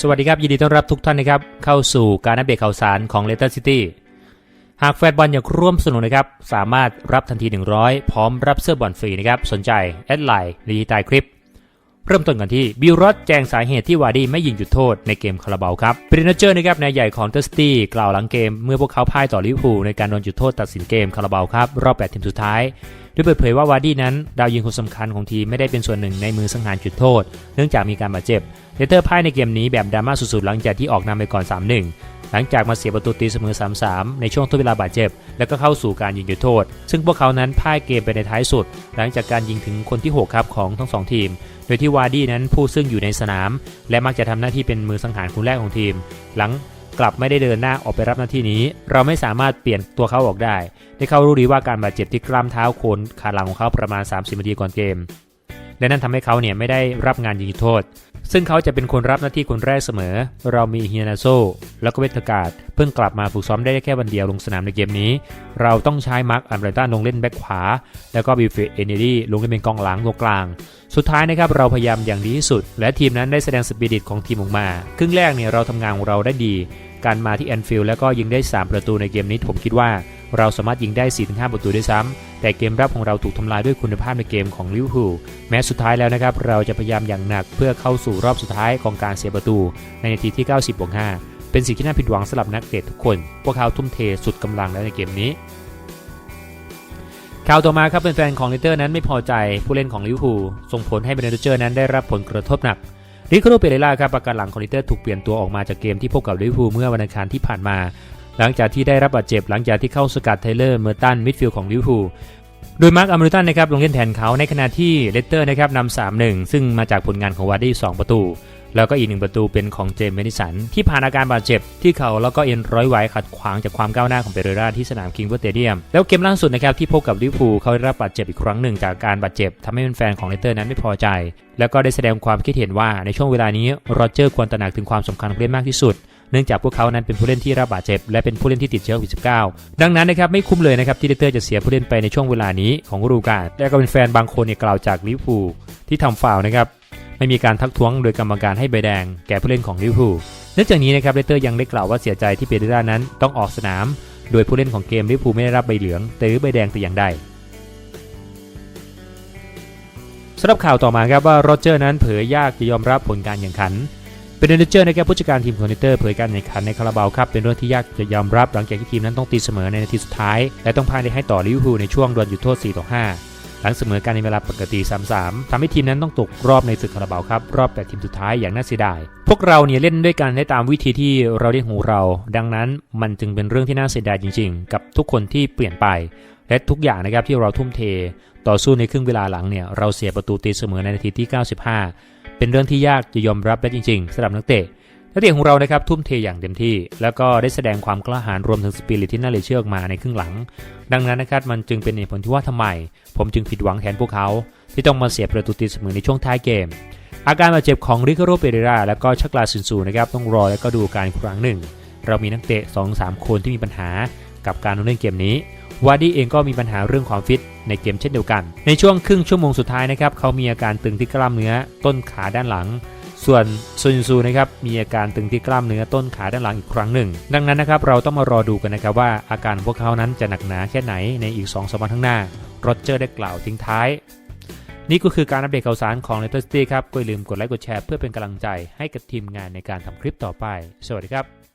สวัสดีครับ ยินดีต้อนรับทุกท่านนะครับ เข้าสู่การอัปเดตข่าวสารของ Letter City หากแฟนบอลอยากร่วมสนุกนะครับ สามารถรับทันที 100 พร้อมรับเสื้อบอลฟรีนะครับ สนใจ แอดไลน์ลีทายคลิป เริ่มต้นกันที่บิลรอดแจงสาเหตุที่วาร์ดี้ไม่ยิงจุดโทษในเกมคาราบาวครับปรินเจอร์นะครับนายใหญ่ของเทอร์สตี้กล่าวหลังเกม เมื่อพวกเขาพ่ายต่อลิเวอร์พูลในการโดนจุดโทษตัดสินเกมคาราบาวครับรอบ8ทีมสุดท้ายโดยเปิดเผยว่าวาร์ดี้นั้น ดาวยิงคนสำคัญของทีมไม่ได้เป็นส่วนหนึ่งในมือสังหารจุดโทษ เนื่องจากมีการบาดเจ็บเลเตอร์พ่ายในเกมนี้แบบดราม่าสุดๆ หลังจากที่ออกนำไปก่อน 3-1 หลังจากมาเสียประตูตีเสมอ 3-3 ในช่วงทดเวลาบาดเจ็บ แล้วก็เข้าสู่การยิงจุดโทษ ซึ่งพวกเขานั้นพ่ายเกมไปในท้ายสุด หลังจากการยิงถึงคนที่ 6 ครับของทั้งสองทีม โดยที่วาร์ดี้นั้นผู้ซึ่งอยู่ในสนาม และมักจะทำหน้าที่เป็นมือสังหารคนแรกของทีม หลังกลับไม่ได้เดินหน้าออกไปรับหน้าที่นี้ เราไม่สามารถเปลี่ยนตัวเขาออกได้ ได้เขารู้ดีว่าการบาดเจ็บที่กล้ามเท้าโคนขาหลังของเขาประมาณ 30นาทีก่อนเกม และนั่นทำให้เขาเนี่ยไม่ได้รับงานยิงจุดโทษ ซึ่งเขาจะเป็นคนรับหน้าที่คนแรกเสมอ เรามีเฮียนาโซ แล้วก็เวทกาดเพิ่งกลับมาฝึกซ้อมได้แค่วันเดียวลงสนามในเกมนี้ เราต้องใช้มาร์คอัมเบรตันลงเล่นแบ็คขวา แล้วก็บิลเฟเอเนดี้ลงเล่นเป็นกองหลังตรงกลาง สุดท้ายนะครับเราพยายามอย่างดีที่สุด และทีมนั้นได้แสดงสปิริตของทีมออกมา ครึ่งแรกเนี่ยเราทำงานของเราได้ดี การมาที่แอนฟิลด์แล้วก็ยิงได้ 3 ประตูในเกมนี้ผมคิดว่าเราสามารถยิงได้ 4-5 ประตูด้วยซ้ำแต่เกมรับของเราถูกทำลายด้วยคุณภาพในเกมของลิเวอร์พูล แม้สุดท้ายแล้วนะครับ เราจะพยายามอย่างหนักเพื่อเข้าสู่รอบสุดท้ายของการเสียประตูในนาทีที่ 90บวก5 เป็นสิ่งที่น่าผิดหวังสำหรับนักเตะทุกคน พวกเขาทุ่มเทสุดกำลังแล้วในเกมนี้ข่าวต่อมาครับเป็นแฟนของลิเตอร์นั้นไม่พอใจผู้เล่นของลิเวอร์พูลส่งผลให้เบรนด์เจอร์นั้นได้รับผลกระทบหนักริคาโดเปเรล่าครับประกันหลังของลิเตอร์ถูกเปลี่ยนตัวออกมาจากเกมที่พบกับลิเวอร์พูลเมื่อวันอังคารที่ผ่านมา หลังจากที่ได้รับบาดเจ็บหลังจากที่เข้าสกัดไทเลอร์เมอร์ตันมิดฟิลด์ของลิเวอร์พูลโดยมาร์คอัมริตันนะครับลงเล่นแทนเขาในขณะที่เลสเตอร์นะครับนำ3-1ซึ่งมาจากผลงานของวาร์ดี้2ประตู แล้วก็อีกหนึ่งประตูเป็นของเจมส์เมดิสัน ที่ผ่านอาการบาดเจ็บที่เขาแล้วก็เอ็นร้อยไว้ขัดขวางจากความก้าวหน้าของเปเรราที่สนามคิงเวอร์สเตเดียมแล้วเกมล่าสุดนะครับที่พบกับลิเวอร์พูลเขาได้รับบาดเจ็บอีกครั้งหนึ่งจากการบาดเจ็บทำให้แฟนของเลสเตอร์นั้นไม่พอใจ แล้วก็ได้แสดงความคิดเห็นว่าในช่วงเวลานี้โรเจอร์ควรตระหนักถึงความสำคัญของเล่นมากที่สุดเนื่องจากพวกเขานั้นเป็นผู้เล่นที่รับบาดเจ็บ และเป็นผู้เล่นที่ติดเชื้อโควิด -19 ดังนั้นนะครับไม่คุ้มเลยนะครับที่เลสเตอร์จะเสียผู้เล่นไปในช่วงเวลานี้ของฤดูกาลและก็เป็นแฟนบางคนเนี่ยกล่าวจากลิเวอร์พูลที่ทำฟาวนะครับ ไม่มีการทักท้วงโดยกรรมการให้ใบแดงแก่ผู้เล่นของลิเวอร์พูลนองจากนี้นะครับเลเตอร์ยังได้กล่าวว่าเสียใจที่เปเรรานั้นต้องออกสนาม โดยผู้เล่นของเกมลิเวอร์พูลไม่ได้รับใบเหลืองหรือใบแดงแต่อย่างใดสำหรับข่าวต่อมาครับว่าโรเจอร์นั้นเผยยากจะยอมรับผลการแข่งขันเป็นเดนเจอร์นะครับผู้จัดการทีมคอนเตอร์เผยการแข่งขันในคาราบาวครับเป็นเรื่องที่ยากจะยอมรับหลังจากที่ทีมนั้นต้องตีเสมอในนาทีสุดท้าย และต้องพ่ายให้ต่อลิเวอร์พูลในช่วงดวลจุดโทษ4ต่อ5 ลังเสมอกันในเวลาปกติ 3-3ทำให้ทีมนั้นต้องตกรอบในศึกคาราบาวครับ รอบ8ทีมสุดท้ายอย่างน่าเสียดาย พวกเราเนี่ยเล่นด้วยกันได้ตามวิธีที่เราเรียกของเรา ดังนั้นมันจึงเป็นเรื่องที่น่าเสียดายจริง ๆ กับทุกคนที่เปลี่ยนไป และทุกอย่างนะครับที่เราทุ่มเท ต่อสู้ในครึ่งเวลาหลังเนี่ยเราเสียประตูตีเสมอในนาทีที่ 95 เป็นเรื่องที่ยากจะยอมรับได้จริง ๆสำหรับนักเตะ นักเตะของเรานะครับทุ่มเทอย่างเต็มที่ แล้วก็ได้แสดงความกล้าหาญรวมถึงสปิริตที่น่าเหลือเชื่อมาในครึ่งหลัง ดังนั้นนะครับมันจึงเป็นเหตุผลที่ว่าทำไม ผมจึงผิดหวังแทนพวกเขา ที่ต้องมาเสียประตูตีเสมอในช่วงท้ายเกม อาการบาดเจ็บของริคาโรเปเรราและก็ชักลาซินซูนะครับต้องรอและก็ดูการครั้งหนึ่ง เรามีนักเตะ 2-3 คนที่มีปัญหากับการเล่นเกมนี้วาดี้เองก็มีปัญหาเรื่องความฟิตในเกมเช่นเดียวกัน ในช่วงครึ่งชั่วโมงสุดท้ายนะครับเขามีอาการตึงที่กล้ามเนื้อต้นขาด้านหลัง ส่วนซุนซูนะครับมีอาการตึงที่กล้ามเนื้อต้นขาด้านหลังอีกครั้งหนึ่ง ดังนั้นนะครับเราต้องมารอดูกันนะครับว่าอาการพวกเขานั้นจะหนักหนาแค่ไหนในอีก2สัปดาห์ข้างหน้าโรเจอร์ได้กล่าวทิ้งท้าย นี่ก็คือการอัปเดตข่าวสารของ Leicester City ครับก็อย่าลืมกดไลค์กดแชร์เพื่อเป็นกำลังใจให้กับทีมงานในการทำคลิปต่อไป สวัสดีครับ